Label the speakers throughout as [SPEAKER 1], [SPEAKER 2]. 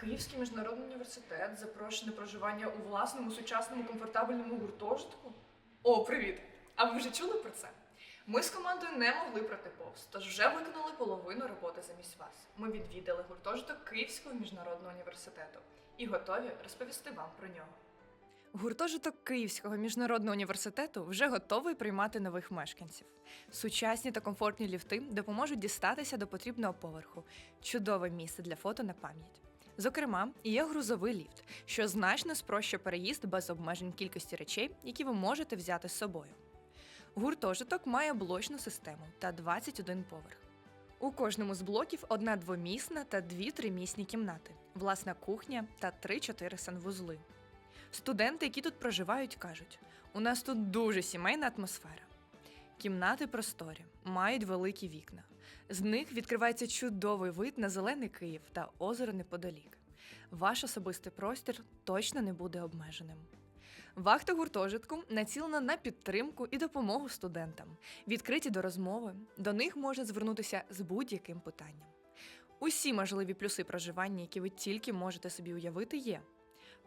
[SPEAKER 1] Київський міжнародний університет запрошує на проживання у власному сучасному комфортабельному гуртожитку. О, привіт! А ви вже чули про це? Ми з командою не могли пройти повз, тож вже виконали половину роботи замість вас. Ми відвідали гуртожиток Київського міжнародного університету і готові розповісти вам про нього. Гуртожиток Київського міжнародного університету вже готовий приймати нових мешканців. Сучасні та комфортні ліфти допоможуть дістатися до потрібного поверху. Чудове місце для фото на пам'ять. Зокрема, є грузовий ліфт, що значно спрощує переїзд без обмежень кількості речей, які ви можете взяти з собою. Гуртожиток має блочну систему та 21 поверх. У кожному з блоків одна двомісна та дві тримісні кімнати, власна кухня та 3-4 санвузли. Студенти, які тут проживають, кажуть: у нас тут дуже сімейна атмосфера. Кімнати просторі, мають великі вікна. З них відкривається чудовий вид на зелений Київ та озеро неподалік. Ваш особистий простір точно не буде обмеженим. Вахта гуртожитку націлена на підтримку і допомогу студентам, відкриті до розмови. До них можна звернутися з будь-яким питанням. Усі можливі плюси проживання, які ви тільки можете собі уявити, є: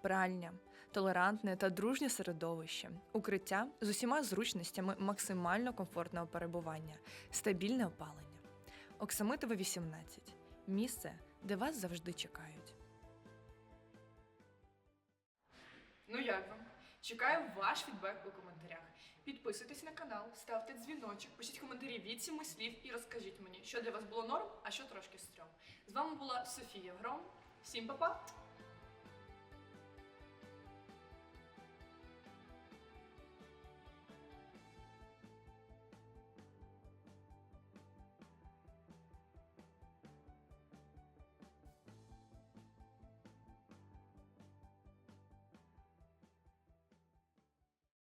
[SPEAKER 1] пральня, толерантне та дружнє середовище, укриття з усіма зручностями максимально комфортного перебування, стабільне опалення. Оксамитова 18. Місце, де вас завжди чекають. Ну як вам? Чекаю ваш фідбек у коментарях. Підписуйтесь на канал, ставте дзвіночок, пишіть коментарі від сіми слів і розкажіть мені, що для вас було норм, а що трошки стрьом. З вами була Софія Гром. Всім па-па!